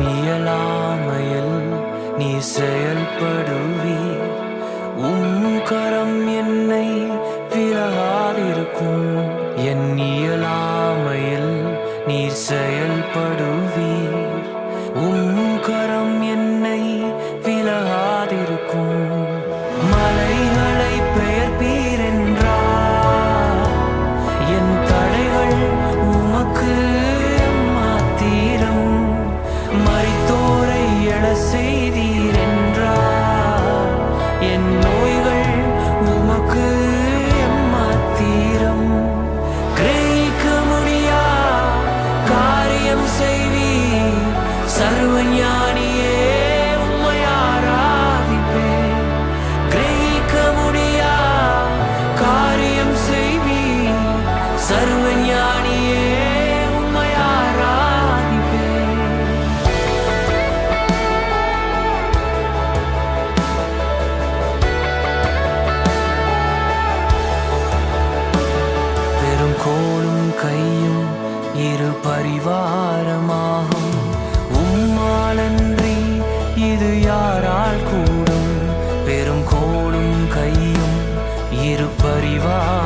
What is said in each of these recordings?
இயலாமையில் நீ செயல்படுவீர். உம் இருப்பறிவார்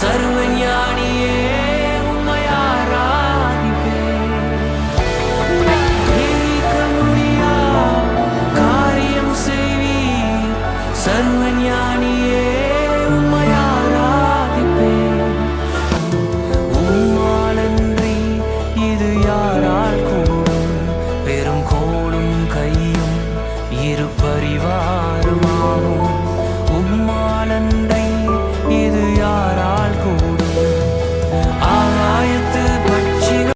சர்வ